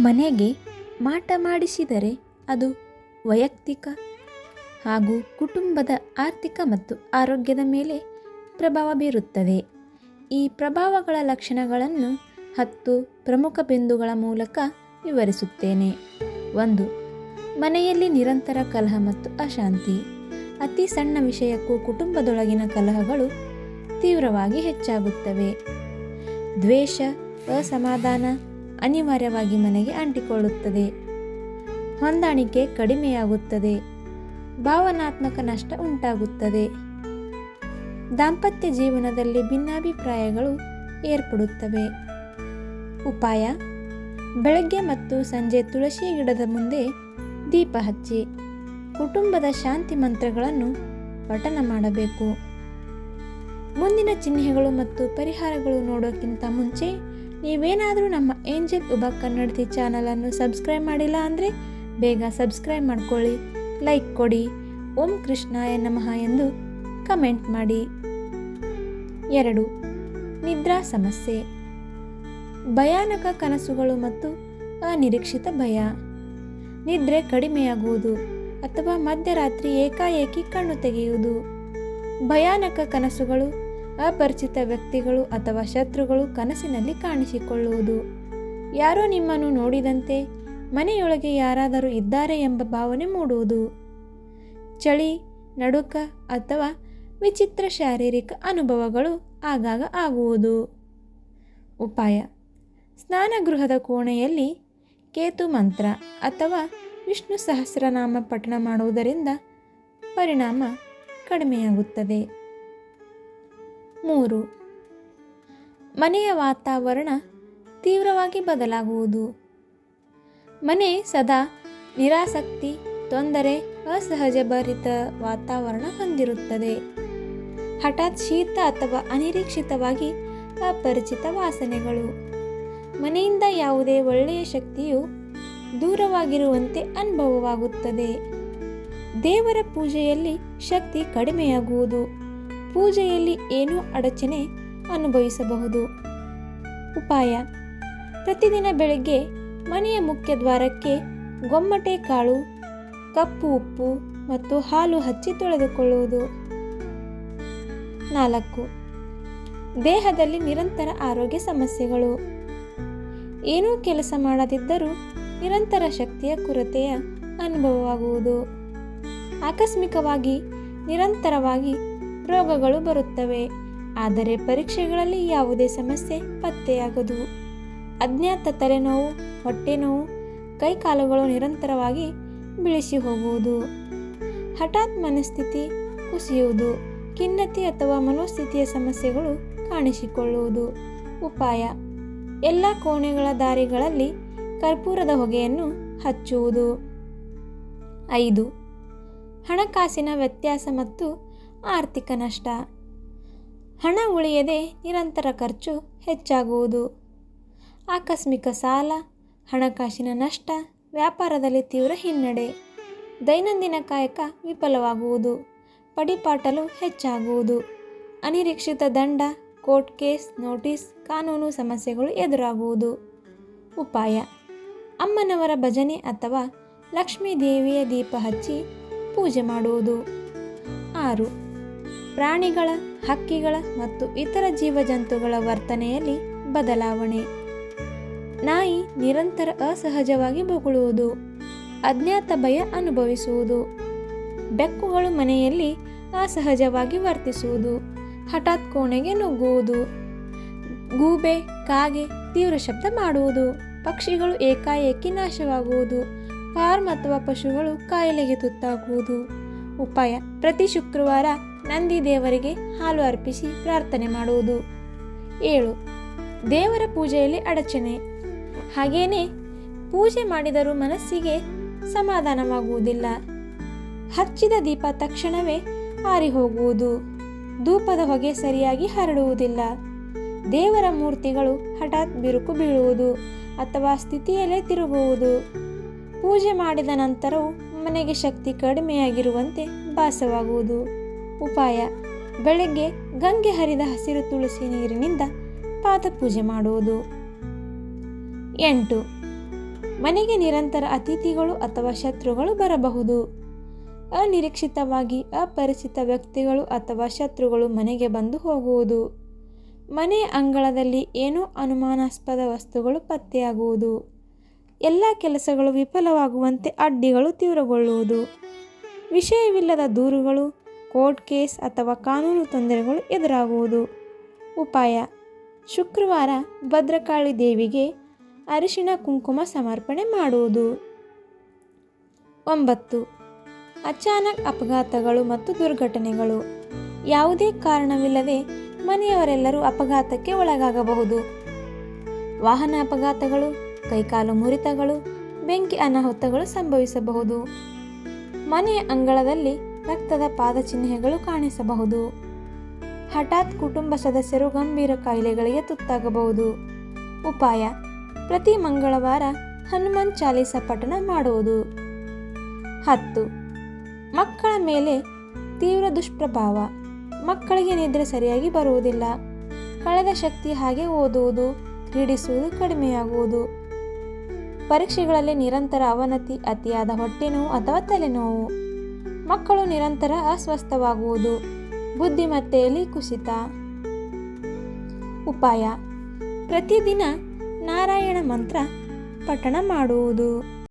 ಮನೆಗೆ ಮಾಟ ಮಾಡಿಸಿದರೆ ಅದು ವೈಯಕ್ತಿಕ ಹಾಗೂ ಕುಟುಂಬದ ಆರ್ಥಿಕ ಮತ್ತು ಆರೋಗ್ಯದ ಮೇಲೆ ಪ್ರಭಾವ ಬೀರುತ್ತದೆ. ಈ ಪ್ರಭಾವಗಳ ಲಕ್ಷಣಗಳನ್ನು ಹತ್ತು ಪ್ರಮುಖ ಬಿಂದುಗಳ ಮೂಲಕ ವಿವರಿಸುತ್ತೇನೆ. ಒಂದು, ಮನೆಯಲ್ಲಿ ನಿರಂತರ ಕಲಹ ಮತ್ತು ಅಶಾಂತಿ. ಅತಿ ಸಣ್ಣ ವಿಷಯಕ್ಕೂ ಕುಟುಂಬದೊಳಗಿನ ಕಲಹಗಳು ತೀವ್ರವಾಗಿ ಹೆಚ್ಚಾಗುತ್ತವೆ. ದ್ವೇಷ, ಅಸಮಾಧಾನ ಅನಿವಾರ್ಯವಾಗಿ ಮನೆಗೆ ಅಂಟಿಕೊಳ್ಳುತ್ತದೆ. ಹೊಂದಾಣಿಕೆ ಕಡಿಮೆಯಾಗುತ್ತದೆ. ಭಾವನಾತ್ಮಕ ನಷ್ಟ ಉಂಟಾಗುತ್ತದೆ. ದಾಂಪತ್ಯ ಜೀವನದಲ್ಲಿ ಭಿನ್ನಾಭಿಪ್ರಾಯಗಳು ಏರ್ಪಡುತ್ತವೆ. ಉಪಾಯ, ಬೆಳಗ್ಗೆ ಮತ್ತು ಸಂಜೆ ತುಳಸಿ ಗಿಡದ ಮುಂದೆ ದೀಪ ಹಚ್ಚಿ, ಕುಟುಂಬದ ಶಾಂತಿ ಮಂತ್ರಗಳನ್ನು ಪಠನ ಮಾಡಬೇಕು. ಮುಂದಿನ ಚಿಹ್ನೆಗಳು ಮತ್ತು ಪರಿಹಾರಗಳು ನೋಡೋಕ್ಕಿಂತ ಮುಂಚೆ ನೀವೇನಾದರೂ ನಮ್ಮ ಏಂಜಲ್ ಉಬ ಕನ್ನಡತಿ ಚಾನಲನ್ನು ಸಬ್ಸ್ಕ್ರೈಬ್ ಮಾಡಿಲ್ಲ ಅಂದರೆ ಬೇಗ ಸಬ್ಸ್ಕ್ರೈಬ್ ಮಾಡ್ಕೊಳ್ಳಿ, ಲೈಕ್ ಕೊಡಿ, ಓಂ ಕೃಷ್ಣಾಯ ನಮಃ ಎಂದು ಕಮೆಂಟ್ ಮಾಡಿ. ಎರಡು, ನಿದ್ರಾ ಸಮಸ್ಯೆ. ಭಯಾನಕ ಕನಸುಗಳು ಮತ್ತು ಅನಿರೀಕ್ಷಿತ ಭಯ. ನಿದ್ರೆ ಕಡಿಮೆಯಾಗುವುದು ಅಥವಾ ಮಧ್ಯರಾತ್ರಿ ಏಕಾಏಕಿ ಕಣ್ಣು ತೆಗೆಯುವುದು. ಭಯಾನಕ ಕನಸುಗಳು ಅಪರಿಚಿತ ವ್ಯಕ್ತಿಗಳು ಅಥವಾ ಶತ್ರುಗಳು ಕನಸಿನಲ್ಲಿ ಕಾಣಿಸಿಕೊಳ್ಳುವುದು. ಯಾರೋ ನಿಮ್ಮನ್ನು ನೋಡಿದಂತೆ ಮನೆಯೊಳಗೆ ಯಾರಾದರೂ ಇದ್ದಾರೆ ಎಂಬ ಭಾವನೆ ಮೂಡುವುದು. ಚಳಿ, ನಡುಕ ಅಥವಾ ವಿಚಿತ್ರ ಶಾರೀರಿಕ ಅನುಭವಗಳು ಆಗಾಗ ಆಗುವುದು. ಉಪಾಯ. ಸ್ನಾನಗೃಹದ ಕೋಣೆಯಲ್ಲಿ ಕೇತು ಮಂತ್ರ ಅಥವಾ ವಿಷ್ಣು ಸಹಸ್ರನಾಮ ಪಠಣ ಮಾಡುವುದರಿಂದ ಪರಿಣಾಮ ಕಡಿಮೆಯಾಗುತ್ತದೆ. ಮೂರು. ಮನೆಯ ವಾತಾವರಣ ತೀವ್ರವಾಗಿ ಬದಲಾಗುವುದು. ಮನೆ ಸದಾ ನಿರಾಸಕ್ತಿ, ತೊಂದರೆ ಅಸಹಜ ಭರಿತ ವಾತಾವರಣ ಹೊಂದಿರುತ್ತದೆ. ಹಠಾತ್ ಶೀತ ಅಥವಾ ಅನಿರೀಕ್ಷಿತವಾಗಿ ಅಪರಿಚಿತ ವಾಸನೆಗಳು. ಮನೆಯಿಂದ ಯಾವುದೇ ಒಳ್ಳೆಯ ಶಕ್ತಿಯು ದೂರವಾಗಿರುವಂತೆ ಅನುಭವವಾಗುತ್ತದೆ. ದೇವರ ಪೂಜೆಯಲ್ಲಿ ಶಕ್ತಿ ಕಡಿಮೆಯಾಗುವುದು. ಪೂಜೆಯಲ್ಲಿ ಏನೂ ಅಡಚಣೆ ಅನುಭವಿಸಬಹುದು. ಉಪಾಯ. ಪ್ರತಿದಿನ ಬೆಳಗ್ಗೆ ಮನೆಯ ಮುಖ್ಯ ದ್ವಾರಕ್ಕೆ ಗೊಮ್ಮಟೆ ಕಾಳು, ಕಪ್ಪು ಉಪ್ಪು ಮತ್ತು ಹಾಲು ಹಚ್ಚಿ ತೊಳೆದುಕೊಳ್ಳುವುದು. ನಾಲ್ಕು. ದೇಹದಲ್ಲಿ ನಿರಂತರ ಆರೋಗ್ಯ ಸಮಸ್ಯೆಗಳು. ಏನೂ ಕೆಲಸ ಮಾಡದಿದ್ದರೂ ನಿರಂತರ ಶಕ್ತಿಯ ಕೊರತೆಯ ಅನುಭವವಾಗುವುದು. ಆಕಸ್ಮಿಕವಾಗಿ, ನಿರಂತರವಾಗಿ ರೋಗಗಳು ಬರುತ್ತವೆ. ಆದರೆ ಪರೀಕ್ಷೆಗಳಲ್ಲಿ ಯಾವುದೇ ಸಮಸ್ಯೆ ಪತ್ತೆಯಾಗದು. ಅಜ್ಞಾತ ತಲೆನೋವು ಹೊಟ್ಟೆನೋವು ಕೈಕಾಲುಗಳು ನಿರಂತರವಾಗಿ ಬಿಳಿಸಿ ಹೋಗುವುದು. ಹಠಾತ್ ಮನಸ್ಥಿತಿ ಕುಸಿಯುವುದು, ಖಿನ್ನತೆ ಅಥವಾ ಮನೋಸ್ಥಿತಿಯ ಸಮಸ್ಯೆಗಳು ಕಾಣಿಸಿಕೊಳ್ಳುವುದು. ಉಪಾಯ, ಎಲ್ಲ ಕೋಣೆಗಳ ದಾರಿಗಳಲ್ಲಿ ಕರ್ಪೂರದ ಹೊಗೆಯನ್ನು ಹಚ್ಚುವುದು. ಐದು, ಹಣಕಾಸಿನ ವ್ಯತ್ಯಾಸ ಮತ್ತು ಆರ್ಥಿಕ ನಷ್ಟ. ಹಣ ಉಳಿಯದೆ ನಿರಂತರ ಖರ್ಚು ಹೆಚ್ಚಾಗುವುದು. ಆಕಸ್ಮಿಕ ಸಾಲ, ಹಣಕಾಸಿನ ನಷ್ಟ, ವ್ಯಾಪಾರದಲ್ಲಿ ತೀವ್ರ ಹಿನ್ನಡೆ. ದೈನಂದಿನ ಕಾಯಕ ವಿಫಲವಾಗುವುದು. ಪಡಿಪಾಟಲು ಹೆಚ್ಚಾಗುವುದು. ಅನಿರೀಕ್ಷಿತ ದಂಡ, ಕೋರ್ಟ್ ಕೇಸ್, ನೋಟಿಸ್, ಕಾನೂನು ಸಮಸ್ಯೆಗಳು ಎದುರಾಗುವುದು. ಉಪಾಯ, ಅಮ್ಮನವರ ಭಜನೆ ಅಥವಾ ಲಕ್ಷ್ಮೀ ದೇವಿಯ ದೀಪ ಹಚ್ಚಿ ಪೂಜೆ ಮಾಡುವುದು. ಆರು ಪ್ರಾಣಿಗಳ, ಹಕ್ಕಿಗಳ ಮತ್ತು ಇತರ ಜೀವಜಂತುಗಳ ವರ್ತನೆಯಲ್ಲಿ ಬದಲಾವಣೆ. ನಾಯಿ ನಿರಂತರ ಅಸಹಜವಾಗಿ ಬೊಗಳುವುದು, ಅಜ್ಞಾತ ಭಯ ಅನುಭವಿಸುವುದು, ಬೆಕ್ಕುಗಳು ಮನೆಯಲ್ಲಿ ಅಸಹಜವಾಗಿ ವರ್ತಿಸುವುದು, ಹಠಾತ್ ಕೋಣೆಗೆ ನುಗ್ಗುವುದು, ಗೂಬೆ, ಕಾಗೆ ತೀವ್ರ ಶಬ್ದ ಮಾಡುವುದು, ಪಕ್ಷಿಗಳು ಏಕಾಏಕಿ ನಾಶವಾಗುವುದು, ಫಾರ್ಮ್ ಅಥವಾ ಪಶುಗಳು ಕಾಯಿಲೆಗೆ ತುತ್ತಾಗುವುದು. ಉಪಾಯ, ಪ್ರತಿ ಶುಕ್ರವಾರ ನಂದಿ ದೇವರಿಗೆ ಹಾಲು ಅರ್ಪಿಸಿ ಪ್ರಾರ್ಥನೆ ಮಾಡುವುದು. ಏಳು. ದೇವರ ಪೂಜೆಯಲ್ಲಿ ಅಡಚಣೆ. ಹಾಗೇನೆ ಪೂಜೆ ಮಾಡಿದರೂ ಮನಸ್ಸಿಗೆ ಸಮಾಧಾನವಾಗುವುದಿಲ್ಲ. ಹಚ್ಚಿದ ದೀಪ ತಕ್ಷಣವೇ ಆರಿ ಹೋಗುವುದು ಧೂಪದ ಹೊಗೆ ಸರಿಯಾಗಿ ಹರಡುವುದಿಲ್ಲ. ದೇವರ ಮೂರ್ತಿಗಳು ಹಠಾತ್ ಬಿರುಕು ಬೀಳುವುದು ಅಥವಾ ಸ್ಥಿತಿಯಲ್ಲೇ ತಿರುಗುವುದು. ಪೂಜೆ ಮಾಡಿದ ನಂತರವೂ ಮನೆಗೆ ಶಕ್ತಿ ಕಡಿಮೆಯಾಗಿರುವಂತೆ ಭಾಸವಾಗುವುದು. ಉಪಾಯ. ಬೆಳಗ್ಗೆ ಗಂಗೆ ಹರಿದ ಹಸಿರು ತುಳಸಿ ನೀರಿನಿಂದ ಪಾದಪೂಜೆ ಮಾಡುವುದು. ಎಂಟು. ಮನೆಗೆ ನಿರಂತರ ಅತಿಥಿಗಳು ಅಥವಾ ಶತ್ರುಗಳು ಬರಬಹುದು. ಅನಿರೀಕ್ಷಿತವಾಗಿ ಅಪರಿಚಿತ ವ್ಯಕ್ತಿಗಳು ಅಥವಾ ಶತ್ರುಗಳು ಮನೆಗೆ ಬಂದು ಹೋಗುವುದು. ಮನೆಯ ಅಂಗಳದಲ್ಲಿ ಏನೋ ಅನುಮಾನಾಸ್ಪದ ವಸ್ತುಗಳು ಪತ್ತೆಯಾಗುವುದು. ಎಲ್ಲ ಕೆಲಸಗಳು ವಿಫಲವಾಗುವಂತೆ ಅಡ್ಡಿಗಳು ತೀವ್ರಗೊಳ್ಳುವುದು. ವಿಷಯವಿಲ್ಲದ ದೂರುಗಳು ಕೋರ್ಟ್ ಕೇಸ್ ಅಥವಾ ಕಾನೂನು ತೊಂದರೆಗಳು ಎದುರಾಗುವುದು. ಉಪಾಯ. ಶುಕ್ರವಾರ ಭದ್ರಕಾಳಿ ದೇವಿಗೆ ಅರಿಶಿಣ ಕುಂಕುಮ ಸಮರ್ಪಣೆ ಮಾಡುವುದು. ಒಂಬತ್ತು. ಅಚಾನಕ್ ಅಪಘಾತಗಳು ಮತ್ತು ದುರ್ಘಟನೆಗಳು. ಯಾವುದೇ ಕಾರಣವಿಲ್ಲದೆ ಮನೆಯವರೆಲ್ಲರೂ ಅಪಘಾತಕ್ಕೆ ಒಳಗಾಗಬಹುದು. ವಾಹನ ಅಪಘಾತಗಳು, ಕೈಕಾಲು ಮುರಿತಗಳು, ಬೆಂಕಿ ಅನಾಹುತಗಳು ಸಂಭವಿಸಬಹುದು. ಮನೆಯ ಅಂಗಳದಲ್ಲಿ ರಕ್ತದ ಪಾದಚಿಹ್ನೆಗಳು ಕಾಣಿಸಬಹುದು. ಹಠಾತ್ ಕುಟುಂಬ ಸದಸ್ಯರು ಗಂಭೀರ ಕಾಯಿಲೆಗಳಿಗೆ ತುತ್ತಾಗಬಹುದು. ಉಪಾಯ, ಪ್ರತಿ ಮಂಗಳವಾರ ಹನುಮಾನ್ ಚಾಲೀಸ ಪಠಣ ಮಾಡುವುದು. ಹತ್ತು, ಮಕ್ಕಳ ಮೇಲೆ ತೀವ್ರ ದುಷ್ಪ್ರಭಾವ, ಮಕ್ಕಳಿಗೆ ನಿದ್ರೆ ಸರಿಯಾಗಿ ಬರುವುದಿಲ್ಲ. ಕಳೆದ ಶಕ್ತಿ ಹಾಗೆ ಓದುವುದು, ಕ್ರೀಡಿಸುವುದು ಕಡಿಮೆಯಾಗುವುದು. ಪರೀಕ್ಷೆಗಳಲ್ಲಿ ನಿರಂತರ ಅವನತಿ, ಅತಿಯಾದ ಹೊಟ್ಟೆನೋವು ಅಥವಾ ತಲೆನೋವು. ಮಕ್ಕಳು ನಿರಂತರ ಅಸ್ವಸ್ಥವಾಗುವುದು. ಬುದ್ಧಿಮತ್ತೆಯಲ್ಲಿ ಕುಸಿತ. ಉಪಾಯ. ಪ್ರತಿದಿನ ನಾರಾಯಣ ಮಂತ್ರ ಪಠಣ ಮಾಡುವುದು.